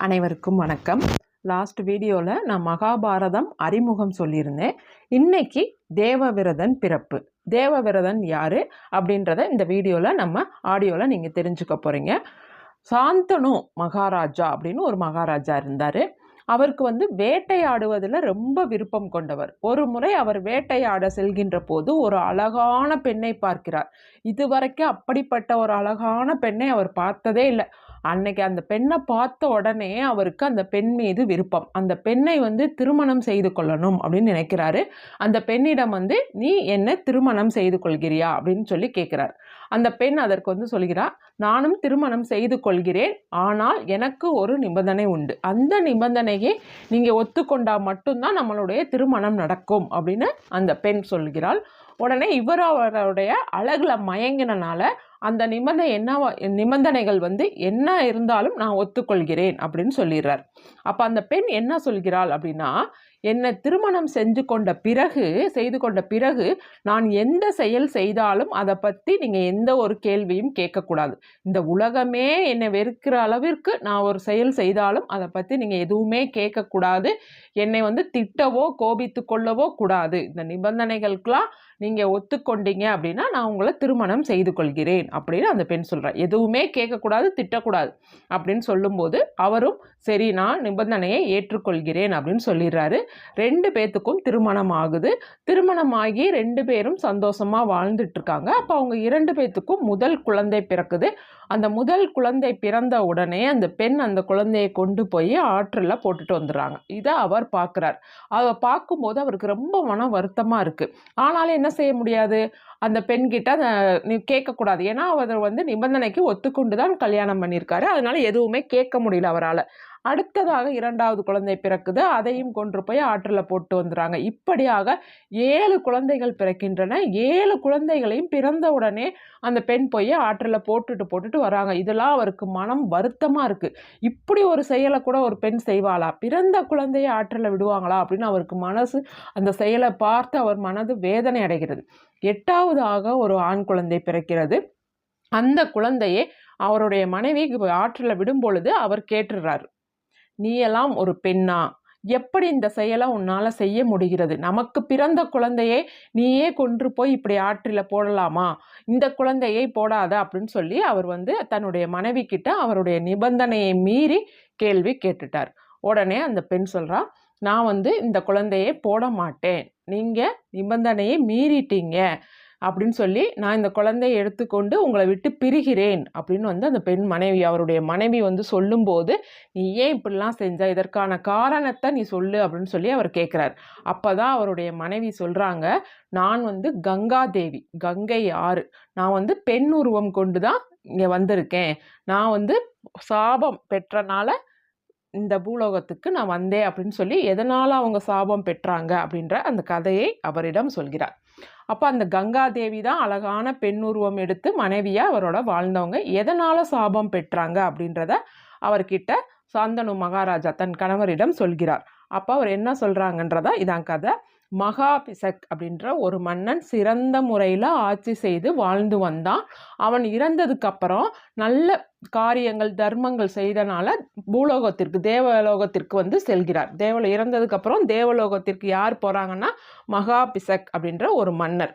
அனைவருக்கும் வணக்கம். லாஸ்ட் வீடியோவில் நான் மகாபாரதம் அறிமுகம் சொல்லியிருந்தேன். இன்றைக்கி தேவவிரதன் பிறப்பு. தேவவிரதன் யார் அப்படின்றத இந்த வீடியோவில் நம்ம ஆடியோவில் நீங்கள் தெரிஞ்சுக்க போகிறீங்க சாந்தனு மகாராஜா அப்படின்னு ஒரு மகாராஜா இருந்தார். அவருக்கு வந்து வேட்டையாடுவதில் ரொம்ப விருப்பம் கொண்டவர். ஒரு முறை அவர் வேட்டையாட செல்கின்ற போது ஒரு அழகான பெண்ணை பார்க்கிறார். இதுவரைக்கும் அப்படிப்பட்ட ஒரு அழகான பெண்ணை அவர் பார்த்ததே இல்லை. அன்னைக்கு அந்த பெண்ணை பார்த்த உடனே அவருக்கு அந்த பெண் மீது விருப்பம். அந்த பெண்ணை வந்து திருமணம் செய்து கொள்ளணும் அப்படின்னு நினைக்கிறாரு. அந்த பெண்ணிடம் வந்து நீ என்ன திருமணம் செய்து கொள்கிறியா? அப்படின்னு சொல்லி கேட்குறார். அந்த பெண் அதற்கு வந்து சொல்கிறார் நானும் திருமணம் செய்து கொள்கிறேன். ஆனால் எனக்கு ஒரு நிபந்தனை உண்டு. அந்த நிபந்தனையை நீங்கள் ஒத்துக்கொண்டால் மட்டும்தான் நம்மளுடைய திருமணம் நடக்கும் அப்படின்னு அந்த பெண் சொல்கிறாள். உடனே இவர் அவருடைய அழகில் மயங்கினனால அந்த நிபந்தனை என்ன நிபந்தனைகள் வந்து என்ன இருந்தாலும் நான் ஒத்துக்கொள்கிறேன் அப்படின்னு சொல்லிடுறார். அப்போ அந்த பெண் என்ன சொல்கிறாள் அப்படின்னா என்னை திருமணம் செஞ்சு கொண்ட பிறகு செய்து கொண்ட பிறகு நான் எந்த செயல் செய்தாலும் அதை பற்றி நீங்கள் எந்த ஒரு கேள்வியும் கேட்கக்கூடாது. இந்த உலகமே என்னை வெறுக்கிற அளவிற்கு நான் ஒரு செயல் செய்தாலும் அதை பற்றி நீங்கள் எதுவுமே கேட்கக்கூடாது. என்னை வந்து திட்டவோ கோபித்து கொள்ளவோ கூடாது. இந்த நிபந்தனைகளுக்கெல்லாம் நீங்கள் ஒத்துக்கொண்டீங்க அப்படின்னா நான் உங்களை திருமணம் செய்து கொள்கிறேன் அப்படின்னு அந்த பெண் சொல்கிறார் எதுவுமே கேட்கக்கூடாது திட்டக்கூடாது அப்படின்னு சொல்லும்போது அவரும் சரி நான் நிபந்தனையை ஏற்றுக்கொள்கிறேன் அப்படின்னு சொல்லிடுறாரு. ரெண்டு பேர்த்துக்கும் திருமணம் ஆகுது. திருமணம் ஆகி ரெண்டு பேரும் சந்தோஷமாக வாழ்ந்துட்டுருக்காங்க அப்போ அவங்க இரண்டு பேர்த்துக்கும் முதல் குழந்தை பிறக்குது. அந்த முதல் குழந்தை பிறந்த உடனே அந்த பெண் அந்த குழந்தையை கொண்டு போய் ஆற்றில் போட்டுட்டு வந்துடுறாங்க. இதை அவர் பார்க்குறார். அதை பார்க்கும்போது அவருக்கு ரொம்ப மன வருத்தமாக இருக்குது ஆனாலும் என்ன செய்ய முடியாது? அந்த பெண்கிட்ட அதை நீ கேட்கக்கூடாது. ஏன்னா அவர் வந்து நிபந்தனைக்கு ஒத்துக்கொண்டு தான் கல்யாணம் பண்ணியிருக்காரு. அதனால் எதுவுமே கேட்க முடியல அவரால். அடுத்ததாக இரண்டாவது குழந்தை பிறக்குது. அதையும் கொண்டு போய் ஆற்றில் போட்டு வந்துடுறாங்க. இப்படியாக ஏழு குழந்தைகள் பிறக்கின்றன. ஏழு குழந்தைகளையும் பிறந்த உடனே அந்த பெண் போய் ஆற்றில் போட்டுட்டு போட்டுட்டு வராங்க. இதெல்லாம் அவருக்கு மனம் வருத்தமாக இருக்குது இப்படி ஒரு செயலை கூட ஒரு பெண் செய்வாளா? பிறந்த குழந்தையை ஆற்றில் விடுவாங்களா? அப்படின்னு அவருக்கு மனசு அந்த செயலை பார்த்து அவர் மனது வேதனை அடைகிறது. எட்டாவதாக ஒரு ஆண் குழந்தை பிறக்கிறது. அந்த குழந்தையை அவருடைய மனைவி ஆற்றில் விடும் பொழுது அவர் கேட்டுடுறாரு. நீயெல்லாம் ஒரு பெண்ணா? எப்படி இந்த செயலை உன்னால் செய்ய முடிகிறது? நமக்கு பிறந்த குழந்தையை நீயே கொன்று போய் இப்படி ஆற்றில் போடலாமா? இந்த குழந்தையை போடாத அப்படின்னு சொல்லி அவர் வந்து தன்னுடைய மனைவி கிட்ட அவருடைய நிபந்தனையை மீறி கேள்வி கேட்டுட்டார். உடனே அந்த பெண் சொல்கிறா நான் வந்து இந்த குழந்தையை போட மாட்டேன். நீங்கள் நிபந்தனையை மீறிட்டீங்க. அப்படின்னு சொல்லி நான் இந்த குழந்தையை எடுத்துக்கொண்டு உங்களை விட்டு பிரிகிறேன் அப்படின்னு வந்து அந்த பெண் மனைவி அவருடைய மனைவி வந்து சொல்லும்போது நீ ஏன் இப்படிலாம் செஞ்ச? இதற்கான காரணத்தை நீ சொல்லு அப்படின்னு சொல்லி அவர் கேட்குறார். அப்போ தான் அவருடைய மனைவி சொல்கிறாங்க நான் வந்து கங்கா தேவி. கங்கை ஆறு. நான் வந்து பெண் உருவம் கொண்டு தான் இங்கே வந்திருக்கேன். நான் வந்து சாபம் பெற்றனால இந்த பூலோகத்துக்கு நான் வந்தேன் அப்படின்னு சொல்லி எதனால் அவங்க சாபம் பெற்றாங்க? அப்படின்ற அந்த கதையை அவரிடம் சொல்கிறார். அப்போ அந்த கங்கா தேவி தான் அழகான பெண் உருவம் எடுத்து மனைவியாக அவரோட வாழ்ந்தவங்க. எதனால் சாபம் பெற்றாங்க அப்படின்றத அவர்கிட்ட சாந்தனு மகாராஜா தன் கணவரிடம் சொல்கிறார். அப்போ அவர் என்ன சொல்கிறாங்கன்றதா இதான் கதை. மகாபிசக் அப்படின்ற ஒரு மன்னன் சிறந்த முறையில் ஆட்சி செய்து வாழ்ந்து வந்தான். அவன் இறந்ததுக்கப்புறம் நல்ல காரியங்கள் தர்மங்கள் செய்தனால பூலோகத்திற்கு தேவலோகத்திற்கு வந்து செல்கிறார். தேவல இறந்ததுக்கப்புறம் தேவலோகத்திற்கு யார் போகிறாங்கன்னா மகாபிசக் அப்படின்ற ஒரு மன்னர்.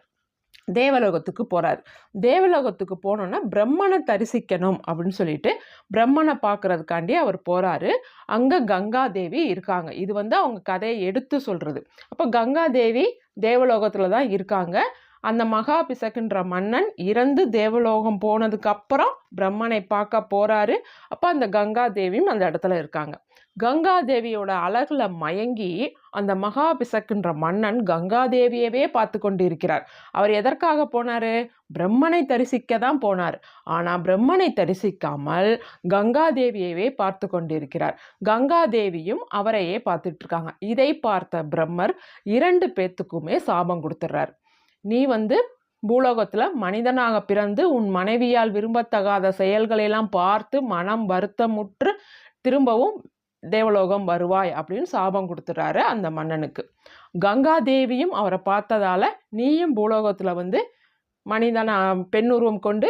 தேவலோகத்துக்கு போகிறார் தேவலோகத்துக்கு போனோன்னா பிரம்மனை தரிசிக்கணும் அப்படின்னு சொல்லிட்டு பிரம்மனை பார்க்கறதுக்காண்டி அவர் போகிறாரு அங்கே கங்கா தேவி இருக்காங்க. இது வந்து அவங்க கதையை எடுத்து சொல்கிறது அப்போ கங்கா தேவி தேவலோகத்தில் தான் இருக்காங்க. அந்த மகாபிசக்குன்ற மன்னன் இறந்து தேவலோகம் போனதுக்கு அப்புறம் பிரம்மனை பார்க்க போகிறாரு அப்போ அந்த கங்கா தேவியும் அந்த இடத்துல இருக்காங்க. கங்காதேவியோட அழகில் மயங்கி அந்த மகாபிசக்குன்ற மன்னன் கங்காதேவியவே பார்த்து கொண்டு இருக்கிறார் அவர் எதற்காக போனாரு? பிரம்மனை தரிசிக்க தான் போனார். ஆனால் பிரம்மனை தரிசிக்காமல் கங்காதேவியவே பார்த்து கொண்டிருக்கிறார். கங்காதேவியும் அவரையே பார்த்துட்டு இருக்காங்க. இதை பார்த்த பிரம்மர் இரண்டு பேத்துக்குமே சாபம் கொடுத்துட்றார் நீ வந்து பூலோகத்தில் மனிதனாக பிறந்து உன் மனைவியால் விரும்பத்தகாத செயல்களையெல்லாம் பார்த்து மனம் வருத்தமுற்று திரும்பவும் தேவலோகம் வருவாய் அப்படின்னு சாபம் கொடுத்துட்றாரு அந்த மன்னனுக்கு. கங்கா தேவியும் அவரை பார்த்ததால நீயும் பூலோகத்தில் வந்து மனிதன பெண் உருவம் கொண்டு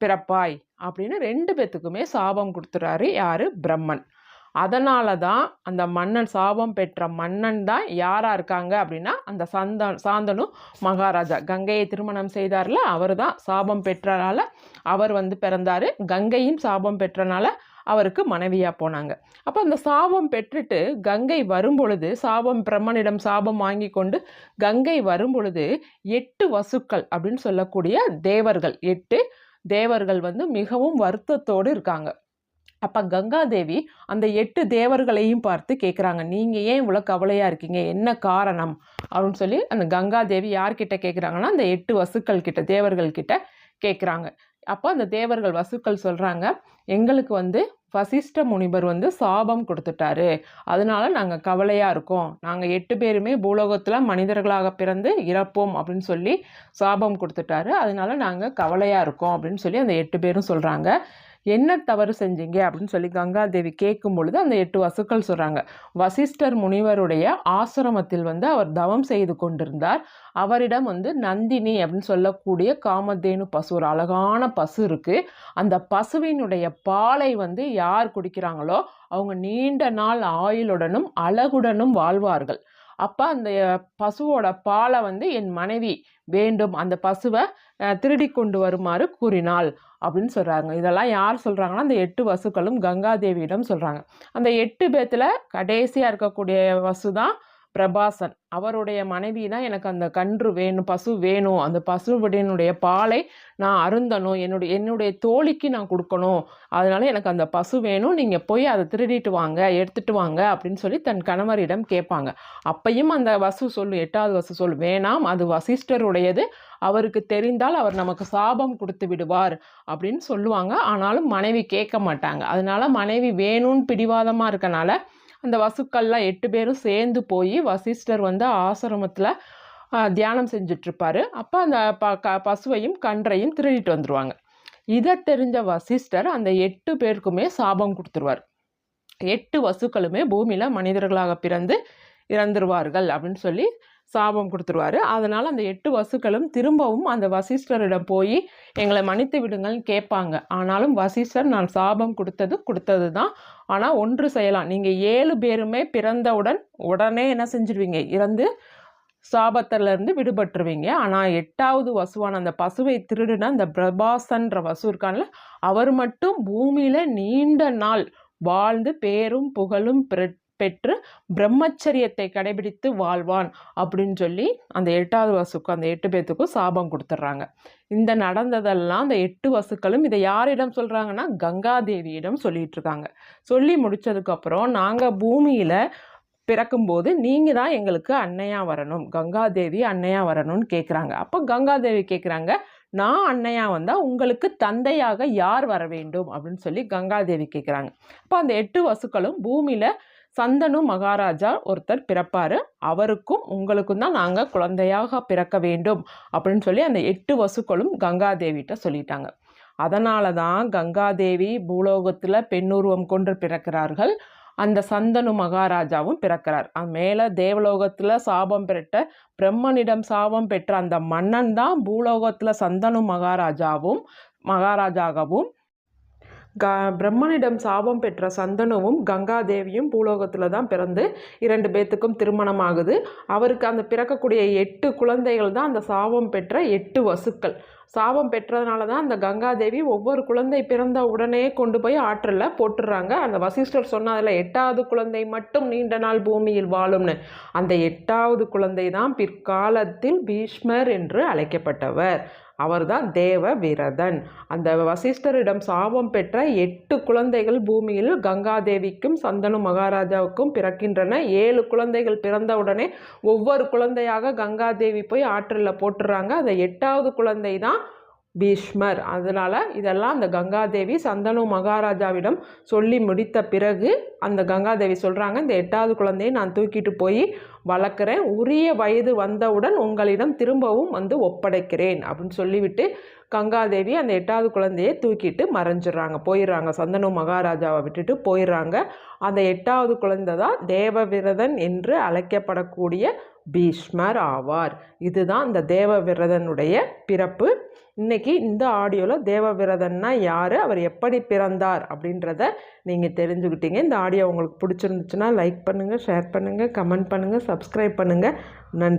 பிறப்பாய் அப்படின்னு ரெண்டு பேத்துக்குமே சாபம் கொடுத்துறாரு யார்? பிரம்மன். அதனால தான் அந்த மன்னன் சாபம் பெற்ற மன்னன் தான் யாராக இருக்காங்க அப்படின்னா அந்த சந்த சாந்தனு மகாராஜா. கங்கையை திருமணம் செய்தார்ல அவர் தான் சாபம் பெற்றனால அவர் வந்து பிறந்தார். கங்கையும் சாபம் பெற்றனால அவருக்கு மனைவியாக போனாங்க. அப்போ அந்த சாபம் பெற்றுட்டு கங்கை வரும்பொழுது சாபம் பிரம்மனிடம் சாபம் வாங்கி கொண்டு கங்கை வரும்பொழுது எட்டு வசுக்கள் அப்படின்னு சொல்லக்கூடிய தேவர்கள் எட்டு தேவர்கள் வந்து மிகவும் வருத்தத்தோடு இருக்காங்க. அப்போ கங்காதேவி அந்த எட்டு தேவர்களையும் பார்த்து கேட்குறாங்க நீங்கள் ஏன் இவ்வளோ கவலையாக இருக்கீங்க? என்ன காரணம்? அப்படின்னு சொல்லி அந்த கங்காதேவி யார்கிட்ட கேட்குறாங்கன்னா அந்த எட்டு வசுக்கள் கிட்ட தேவர்கள் கிட்ட கேட்குறாங்க அப்போ அந்த தேவர்கள் வசுக்கள் சொல்கிறாங்க எங்களுக்கு வந்து வசிஷ்ட முனிவர் வந்து சாபம் கொடுத்துட்டாரு. அதனால நாங்கள் கவலையாக இருக்கோம். நாங்கள் எட்டு பேருமே பூலோகத்தில் மனிதர்களாக பிறந்து இறப்போம் அப்படின்னு சொல்லி சாபம் கொடுத்துட்டாரு. அதனால நாங்கள் கவலையாக இருக்கோம் அப்படின்னு சொல்லி அந்த எட்டு பேரும் சொல்கிறாங்க என்ன தவறு செஞ்சீங்க? அப்படின்னு சொல்லி கங்காதேவி கேட்கும் பொழுது அந்த எட்டு வசுக்கள் சொல்கிறாங்க வசிஷ்டர் முனிவருடைய ஆசிரமத்தில் வந்து அவர் தவம் செய்து கொண்டிருந்தார். அவரிடம் வந்து நந்தினி அப்படின்னு சொல்லக்கூடிய காமதேனு பசு ஒரு அழகான பசு இருக்குது அந்த பசுவினுடைய பாலை வந்து யார் குடிக்கிறாங்களோ அவங்க நீண்ட நாள் ஆயுளுடனும் அழகுடனும் வாழ்வார்கள். அப்போ அந்த பசுவோட பாலை வந்து என் மனைவி வேண்டும். அந்த பசுவை திருடி கொண்டு வருமாறு கூறினாள் அப்படின்னு சொல்கிறாங்க இதெல்லாம் யார் சொல்கிறாங்கன்னா அந்த எட்டு வசுக்களும் கங்காதேவியிடம் சொல்கிறாங்க அந்த எட்டு பேத்தில் கடைசியாக இருக்கக்கூடிய வசு தான் பிரபாசன். அவருடைய மனைவி தான் எனக்கு அந்த கன்று வேணும் பசு வேணும். அந்த பசுவினுடைய பாலை நான் அருந்தணும். என்னுடைய என்னுடைய தோழிக்கு நான் கொடுக்கணும். அதனால எனக்கு அந்த பசு வேணும். நீங்கள் போய் அதை திருடிட்டு வாங்க எடுத்துட்டு வாங்க அப்படின்னு சொல்லி தன் கணவரிடம் கேட்பாங்க. அப்பையும் அந்த வசு சொல்லு எட்டாவது வசு சொல்லு வேணாம் அது வசிஷ்டருடையது. அவருக்கு தெரிந்தால் அவர் நமக்கு சாபம் கொடுத்து விடுவார் அப்படின்னு சொல்லுவாங்க. ஆனாலும் மனைவி கேட்க மாட்டாங்க. அதனால மனைவி வேணும்னு பிடிவாதமாக இருக்கனால அந்த வசுக்கள்லாம் எட்டு பேரும் சேர்ந்து போய் வசிஷ்டர் வந்து ஆசிரமத்தில் தியானம் செஞ்சிட்ருப்பாரு. அப்போ அந்த ப க பசுவையும் கன்றையும் திருடிட்டு வந்துடுவாங்க இதை தெரிஞ்ச வசிஷ்டர் அந்த எட்டு பேருக்குமே சாபம் கொடுத்துருவார். எட்டு வசுக்களுமே பூமியில் மனிதர்களாக பிறந்து இறந்துருவார்கள் அப்படின்னு சொல்லி சாபம் கொடுத்துருவாரு. அதனால் அந்த எட்டு வசுக்களும் திரும்பவும் அந்த வசிஷ்டரிடம் போய் எங்களை மன்னித்து விடுங்கள்னு கேட்பாங்க. ஆனாலும் வசிஷ்டர் நான் சாபம் கொடுத்தது கொடுத்தது தான் ஆனால் ஒன்று செய்யலாம். நீங்கள் ஏழு பேருமே பிறந்தவுடன் உடனே என்ன செஞ்சிருவீங்க? இறந்து சாபத்திலேருந்து விடுபட்டுருவீங்க. ஆனால் எட்டாவது வசுவான அந்த பசுவை திருடுன அந்த பிரபாசன்ற வசு இருக்கான்ல அவர் மட்டும் பூமியில் நீண்ட நாள் வாழ்ந்து பேரும் புகழும் பெற்று பிரம்மச்சரியத்தை கடைபிடித்து வாழ்வான் அப்படின்னு சொல்லி அந்த எட்டாவது வசுக்கும் அந்த எட்டு பேத்துக்கும் சாபம் கொடுத்துட்றாங்க இந்த நடந்ததெல்லாம் அந்த எட்டு வசுக்களும் இதை யாரிடம் சொல்கிறாங்கன்னா கங்காதேவியிடம் சொல்லிட்டு இருக்காங்க சொல்லி முடித்ததுக்கப்புறம் நாங்கள் பூமியில் பிறக்கும்போது நீங்கள் தான் எங்களுக்கு அன்னையாக வரணும். கங்காதேவி அன்னையாக வரணும்னு கேட்குறாங்க அப்போ கங்காதேவி கேட்குறாங்க நான் அன்னையாக வந்தால் உங்களுக்கு தந்தையாக யார் வர வேண்டும்? அப்படின்னு சொல்லி கங்காதேவி கேட்குறாங்க அப்போ அந்த எட்டு வசுக்களும் பூமியில் சந்தனு மகாராஜா ஒருத்தர் பிறப்பார். அவருக்கும் உங்களுக்கும் தான் நாங்கள் குழந்தையாக பிறக்க வேண்டும் அப்படின்னு சொல்லி அந்த எட்டு வசுக்களும் கங்காதேவிகிட்ட சொல்லிட்டாங்க. அதனால தான் கங்காதேவி பூலோகத்தில் பெண்ணுருவம் கொண்டு பிறக்கிறார்கள். அந்த சந்தனு மகாராஜாவும் பிறக்கிறார். மேலே தேவலோகத்தில் சாபம் பெற்ற பிரம்மனிடம் சாபம் பெற்ற அந்த மன்னன் தான் பூலோகத்தில் சந்தனு மகாராஜாவும் மகாராஜாகவும் க பிரம்மனிடம் சாபம் பெற்ற சந்தனுவும் கங்காதேவியும் பூலோகத்தில் தான் பிறந்து இரண்டு பேத்துக்கும் திருமணம் ஆகுது. அவருக்கு அந்த பிறக்கக்கூடிய எட்டு குழந்தைகள் தான் அந்த சாபம் பெற்ற எட்டு வசுக்கள். சாபம் பெற்றதுனால தான் அந்த கங்காதேவி ஒவ்வொரு குழந்தை பிறந்த உடனே கொண்டு போய் ஆற்றலில் போட்டுடுறாங்க அந்த வசிஷ்டர் சொன்னதில் எட்டாவது குழந்தை மட்டும் நீண்ட நாள் பூமியில் வாழும்னு. அந்த எட்டாவது குழந்தை தான் பிற்காலத்தில் பீஷ்மர் என்று அழைக்கப்பட்டவர். அவர்தான் தேவ விரதன். அந்த வசிஷ்டரிடம் சாபம் பெற்ற எட்டு குழந்தைகள் பூமியில் கங்காதேவிக்கும் சந்தனு மகாராஜாவுக்கும் பிறக்கின்றன. ஏழு குழந்தைகள் பிறந்தவுடனே ஒவ்வொரு குழந்தையாக கங்காதேவி போய் ஆற்றில் போட்டுறாங்க. அந்த எட்டாவது குழந்தை தான் பீஷ்மர். அதனால் இதெல்லாம் அந்த கங்காதேவி சந்தனு மகாராஜாவிடம் சொல்லி முடித்த பிறகு அந்த கங்காதேவி சொல்கிறாங்க இந்த எட்டாவது குழந்தையை நான் தூக்கிட்டு போய் வளர்க்குறேன். உரிய வயது வந்தவுடன் உங்களிடம் திரும்பவும் வந்து ஒப்படைக்கிறேன். அப்படின்னு சொல்லிவிட்டு கங்காதேவி அந்த எட்டாவது குழந்தையை தூக்கிட்டு மறைஞ்சிடுறாங்க. போயிடுறாங்க. சந்தனு மகாராஜாவை விட்டுட்டு போயிடுறாங்க. அந்த எட்டாவது குழந்தை தான் தேவவிரதன் என்று அழைக்கப்படக்கூடிய பீஷ்மர் ஆவார். இதுதான் இந்த தேவவிரதனுடைய பிறப்பு. இன்னைக்கு இந்த ஆடியோவில் தேவவிரதன்னா யார் அவர் எப்படி பிறந்தார் அப்படின்றத நீங்கள் தெரிஞ்சுக்கிட்டீங்க. இந்த ஆடியோ உங்களுக்கு பிடிச்சிருந்துச்சுன்னா லைக் பண்ணுங்கள் ஷேர் பண்ணுங்கள் கமெண்ட் பண்ணுங்கள் சப்ஸ்கிரைப் பண்ணுங்கள் நன்றி.